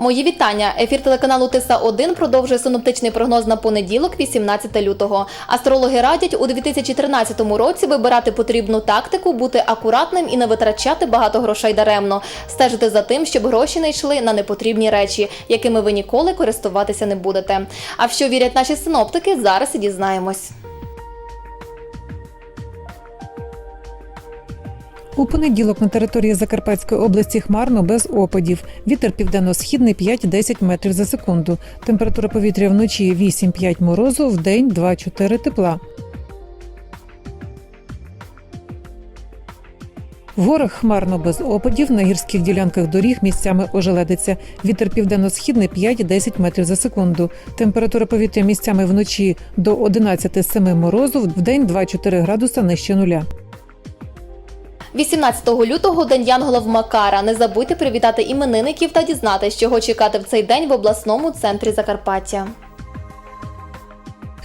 Мої вітання. Ефір телеканалу Тиса 1 продовжує синоптичний прогноз на понеділок, 18 лютого. Астрологи радять у 2013 році вибирати потрібну тактику, бути акуратним і не витрачати багато грошей даремно, стежити за тим, щоб гроші не йшли на непотрібні речі, якими ви ніколи користуватися не будете. А в що вірять наші синоптики, зараз і дізнаємось. У понеділок на території Закарпатської області хмарно без опадів. Вітер південно-східний 5-10 метрів за секунду. Температура повітря вночі 8-5 морозу, в день 2-4 тепла. В горах хмарно без опадів, на гірських ділянках доріг місцями ожеледиться. Вітер південно-східний 5-10 метрів за секунду. Температура повітря місцями вночі до 11-7 морозу, в день 2-4 градуса нижче нуля. 18 лютого день Янгола Макара. Не забудьте привітати іменинників та дізнатися, чого чекати в цей день в обласному центрі Закарпаття.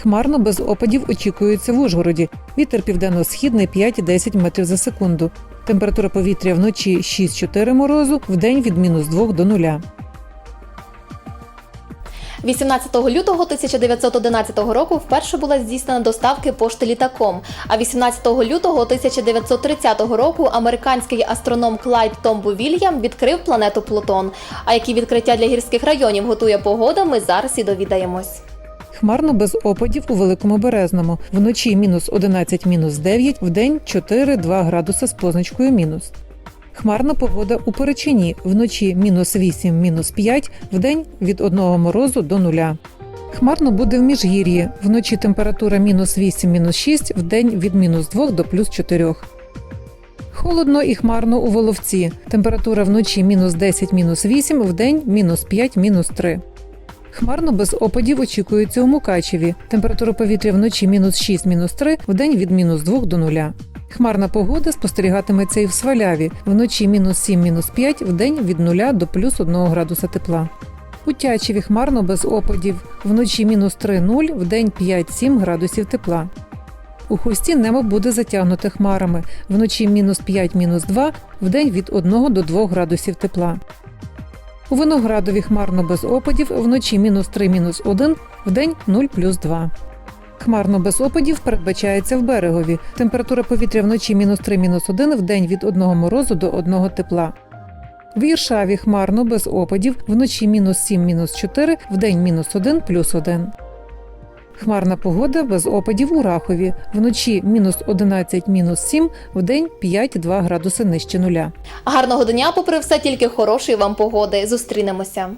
Хмарно без опадів очікується в Ужгороді. Вітер південно-східний 5-10 метрів за секунду. Температура повітря вночі 6-4 морозу, в день від мінус 2 до нуля. 18 лютого 1911 року вперше була здійснена доставки пошти літаком. А 18 лютого 1930 року американський астроном Клайд Томбу Вільям відкрив планету Плутон. А які відкриття для гірських районів готує погода, ми зараз і довідаємось. Хмарно без опадів у Великому Березному. Вночі мінус 11, мінус 9, вдень 4-2 градуси з позначкою мінус. Хмарна погода у Перечині. Вночі мінус 8, мінус 5, вдень від 1 морозу до нуля. Хмарно буде в Міжгір'ї. Вночі температура мінус 8, мінус 6, вдень від мінус 2 до плюс 4. Холодно і хмарно у Воловці. Температура вночі мінус 10, мінус 8, вдень мінус 5, мінус 3. Хмарно без опадів очікується у Мукачеві. Температура повітря вночі мінус 6, мінус 3, вдень від мінус 2 до нуля. Хмарна погода спостерігатиметься і в Сваляві. Вночі мінус 7, мінус 5, вдень від 0 до плюс 1 градуса тепла. У Тячеві хмарно без опадів. Вночі мінус 3, 0, вдень 5-7 градусів тепла. У хусті небо буде затягнуте хмарами. Вночі мінус 5, мінус 2, вдень від 1 до 2 градусів тепла. У Виноградові хмарно без опадів, вночі мінус 3, мінус 1, вдень 0 плюс 2. Хмарно без опадів передбачається в берегові. Температура повітря вночі мінус 3, мінус 1, вдень від 1 морозу до 1 тепла. В Іршаві хмарно без опадів, вночі мінус 7, мінус 4, вдень мінус 1, плюс 1. Хмарна погода без опадів у Рахові. Вночі мінус 11, мінус 7, день 5-2 градуси нижче нуля. Гарного дня, попри все, тільки хорошої вам погоди. Зустрінемося.